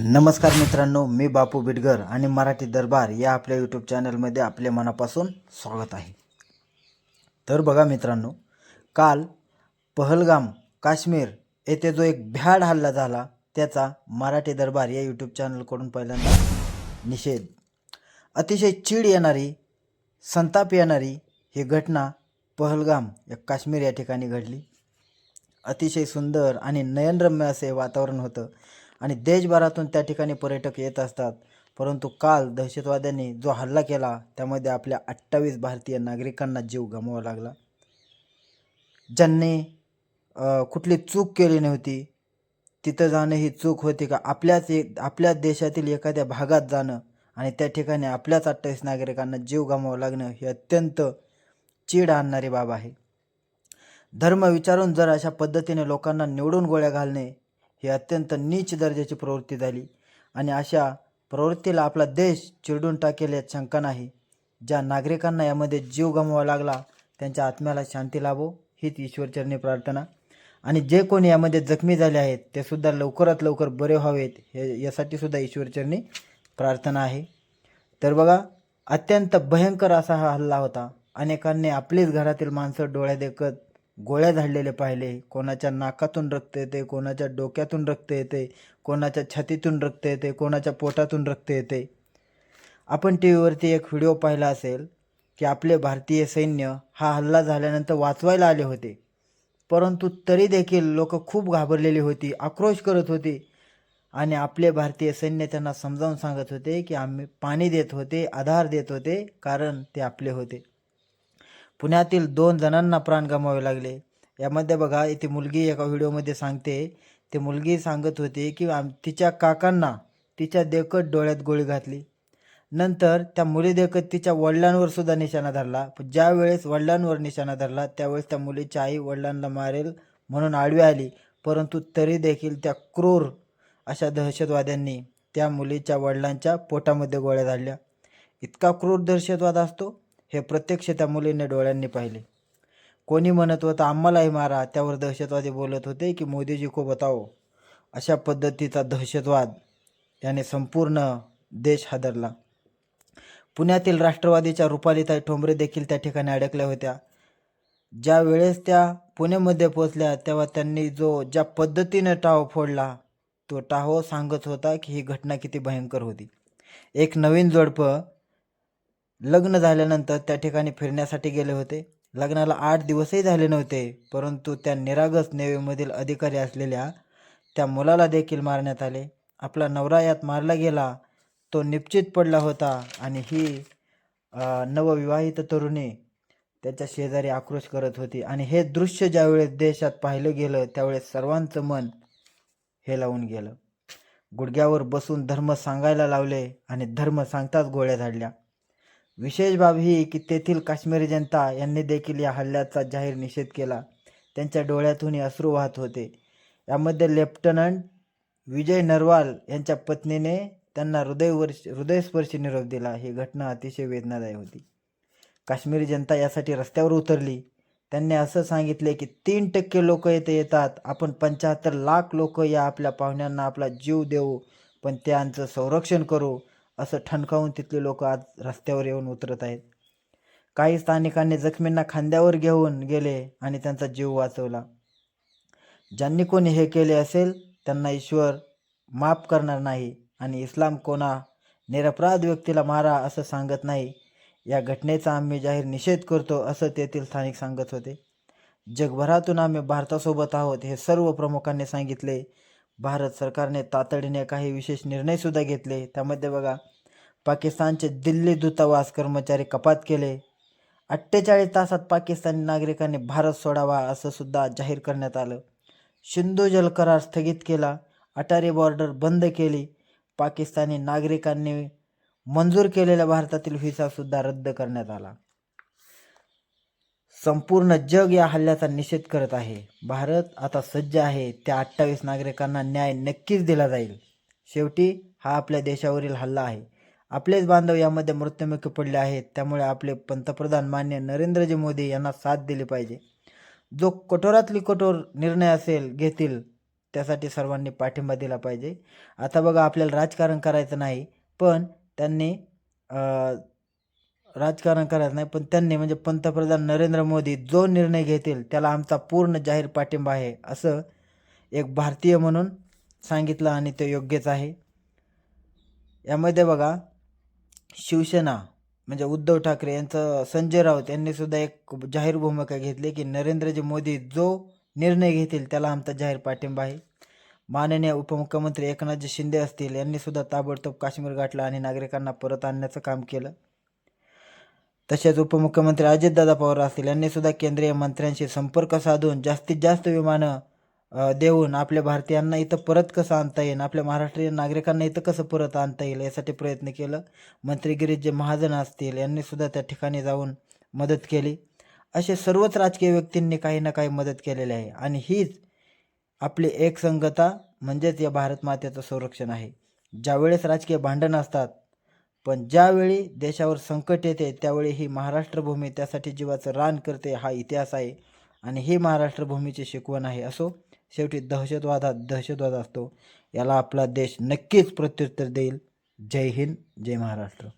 नमस्कार मित्रांनो मी बापू बिडगर आणि मराठी दरबार या आपल्या यूट्यूब चॅनलमध्ये आपले मनापासून स्वागत आहे. तर बघा मित्रांनो काल पहलगाम काश्मीर येथे जो एक भ्याड हल्ला झाला त्याचा मराठी दरबार या यूट्यूब चॅनलकडून पहिल्यांदा निषेध. अतिशय चीड येणारी संताप येणारी ही घटना पहलगाम या काश्मीर या ठिकाणी घडली. अतिशय सुंदर आणि नयनरम्य असे वातावरण होतं. आणि देशभरातून त्या ठिकाणी पर्यटक येत असतात. परंतु काल दहशतवाद्यांनी जो हल्ला केला त्यामध्ये आपल्या अठ्ठावीस भारतीय नागरिकांना जीव गमवावा लागला. ज्यांनी कुठली चूक केली नव्हती तिथं जाणं ही चूक होती का? आपल्याच एक आपल्याच देशातील एखाद्या भागात जाणं आणि त्या ठिकाणी आपल्याच अठ्ठावीस नागरिकांना जीव गमवावं लागणं ही अत्यंत चीड आणणारी बाब आहे. धर्म विचारून जर अशा पद्धतीने लोकांना निवडून गोळ्या घालणे ही अत्यंत नीच दर्जाची प्रवृत्ती झाली. आणि अशा प्रवृत्तीला आपला देश चिरडून टाकेल यात शंका नाही. ज्या नागरिकांना यामध्ये जीव गमवावा लागला त्यांच्या आत्म्याला शांती लाभो हीच ईश्वरचरणी प्रार्थना. आणि जे कोणी यामध्ये जखमी झाले आहेत ते सुद्धा लवकरात लवकर बरे व्हावेत हे यासाठी सुद्धा ईश्वरचरणी प्रार्थना आहे. तर बघा अत्यंत भयंकर असा हा हल्ला होता. अनेकांनी आपलीच घरातील माणसं डोळ्या देखत गोळ्या झाडलेले पाहिले. कोणाच्या नाकातून रक्त येते कोणाच्या डोक्यातून रक्त येते कोणाच्या छातीतून रक्त येते कोणाच्या पोटातून रक्त येते. आपण टी व्हीवरती एक व्हिडिओ पाहिला असेल की आपले भारतीय सैन्य हा हल्ला झाल्यानंतर वाचवायला आले होते. परंतु तरी देखील लोक खूप घाबरलेली होती आक्रोश करत होती. आणि आपले भारतीय सैन्य त्यांना समजावून सांगत होते की आम्ही पाणी देत होते आधार देत होते कारण ते आपले होते. पुण्यातील दोन जणांना प्राण गमावे लागले. यामध्ये बघा इथे मुलगी एका व्हिडिओमध्ये सांगते. ती मुलगी सांगत होती की आम तिच्या काकांना तिच्या देखत डोळ्यात गोळी घातली. नंतर त्या मुली देखत तिच्या वडिलांवर सुद्धा निशाणा धरला. पण ज्या वेळेस वडिलांवर निशाणा धरला त्यावेळेस त्या मुलीची आई वडिलांना मारेल म्हणून आडवी आली. परंतु तरी देखील त्या क्रूर अशा दहशतवाद्यांनी त्या मुलीच्या वडिलांच्या पोटामध्ये गोळ्या झाडल्या. इतका क्रूर दहशतवाद असतो? हे प्रत्यक्ष त्या मुलीने डोळ्यांनी पाहिले. कोणी म्हणत होतं आम्हालाही मारा. त्यावर दहशतवादी बोलत होते की मोदीजी को बताओ अशा पद्धतीचा दहशतवाद याने संपूर्ण देश हादरला. पुण्यातील राष्ट्रवादीच्या रुपालीताई ठोंबरे देखील त्या ठिकाणी अडकल्या होत्या. ज्या वेळेस त्या पुण्यामध्ये पोचल्या तेव्हा त्यांनी जो ज्या पद्धतीने टाव फोडला तो टाहो सांगत होता की ही घटना किती भयंकर होती. एक नवीन जोडपं लग्न झाल्यानंतर त्या ठिकाणी फिरण्यासाठी गेले होते. लग्नाला आठ दिवसही झाले नव्हते परंतु त्या निरागस नेवेमधील अधिकारी असलेल्या त्या मुलाला देखील मारण्यात आले. आपला नवरा यात मारला गेला. तो निश्चित पडला होता आणि ही नवविवाहित तरुणी त्याच्या शेजारी आक्रोश करत होती. आणि हे दृश्य ज्यावेळेस देशात पाहिलं गेलं त्यावेळेस सर्वांचं मन हे लावून गेलं. गुडघ्यावर बसून धर्म सांगायला लावले आणि धर्म सांगताच गोळ्या झाडल्या. विशेष बाब ही की तेथील काश्मीरी जनता यांनी देखील या हल्ल्याचा जाहीर निषेध केला. त्यांच्या डोळ्यातूनही अश्रू वाहत होते. यामध्ये लेफ्टनंट विजय नरवाल यांच्या पत्नीने त्यांना हृदयवर्ष हृदयस्पर्शी निरोप दिला. ही घटना अतिशय वेदनादायी होती. काश्मीरी जनता यासाठी रस्त्यावर उतरली. त्यांनी असं सांगितले की तीन टक्के लोक येथे येतात. आपण पंच्याहत्तर लाख लोक या आपल्या पाहुण्यांना आपला जीव देऊ. पण त्यांचं संरक्षण करू. असं ठणकावून तिथले लोक आज रस्त्यावर येऊन उतरत आहेत. काही स्थानिकांनी जखमींना खांद्यावर घेऊन गेले आणि त्यांचा जीव वाचवला. ज्यांनी कोणी हे केले असेल त्यांना ईश्वर माफ करणार नाही आणि इस्लाम कोणा निरपराध व्यक्तीला मारा असं सांगत नाही. या घटनेचा आम्ही जाहीर निषेध करतो असं तेथील स्थानिक सांगत होते. जगभरातून आम्ही भारतासोबत आहोत हे सर्व प्रमुखांनी सांगितले. भारत सरकारने तातडीने काही विशेष निर्णयसुद्धा घेतले. त्यामध्ये बघा पाकिस्तानचे दिल्ली दूतावास कर्मचारी कपात केले. अठ्ठेचाळीस तासात पाकिस्तानी नागरिकांनी भारत सोडावा असं सुद्धा जाहीर करण्यात आलं. सिंधू जल करार स्थगित केला. अटारी बॉर्डर बंद केली. पाकिस्तानी नागरिकांनी मंजूर केलेल्या भारतातील व्हिसासुद्धा रद्द करण्यात आला. संपूर्ण जग या हल्ल्याचा निषेध करत आहे. भारत आता सज्ज आहे. त्या अठ्ठावीस नागरिकांना न्याय नक्कीच दिला जाईल. शेवटी हा आपल्या देशावरील हल्ला आहे. आपलेच बांधव यामध्ये मृत्युमुखी पडले आहेत. त्यामुळे आपले पंतप्रधान मान्य नरेंद्रजी मोदी यांना साथ दिली पाहिजे. जो कठोरातली कठोर निर्णय असेल घेतील त्यासाठी सर्वांनी पाठिंबा दिला पाहिजे. आता बघा आपल्याला राजकारण करायचं नाही पण त्यांनी राजकारण करायचं नाही पण त्यांनी म्हणजे पंतप्रधान नरेंद्र मोदी जो निर्णय घेतील त्याला आमचा पूर्ण जाहीर पाठिंबा आहे असं एक भारतीय म्हणून सांगितलं आणि ते योग्यच आहे. यामध्ये बघा शिवसेना म्हणजे उद्धव ठाकरे यांचं संजय राऊत यांनीसुद्धा एक जाहीर भूमिका घेतली की नरेंद्रजी मोदी जो निर्णय घेतील त्याला आमचा जाहीर पाठिंबा आहे. माननीय उपमुख्यमंत्री एकनाथजी शिंदे असतील यांनीसुद्धा ताबडतोब काश्मीर गाठला आणि नागरिकांना परत आणण्याचं काम केलं. तसेच उपमुख्यमंत्री अजितदादा पवार असतील यांनी सुद्धा केंद्रीय मंत्र्यांशी संपर्क साधून जास्तीत जास्त विमानं देऊन आपल्या भारतीयांना इथं परत कसं आणता येईल आपल्या महाराष्ट्रीयन नागरिकांना इथं कसं परत आणता येईल यासाठी प्रयत्न केलं. मंत्री गिरीश जे महाजन असतील यांनी सुद्धा त्या ठिकाणी जाऊन मदत केली. असे सर्वच राजकीय व्यक्तींनी काही ना काही मदत केलेली आहे आणि हीच आपली एकसंगता म्हणजेच या भारत मातेचं संरक्षण आहे. ज्यावेळेस राजकीय भांडण असतात पण ज्यावेळी देशावर संकट येते त्यावेळी ही महाराष्ट्रभूमी त्यासाठी जीवाचं रान करते हा इतिहास आहे. आणि ही महाराष्ट्रभूमीची शिकवण आहे. असो शेवटी दहशतवादात दहशतवाद असतो. याला आपला देश नक्कीच प्रत्युत्तर देईल. जय हिंद जय महाराष्ट्र.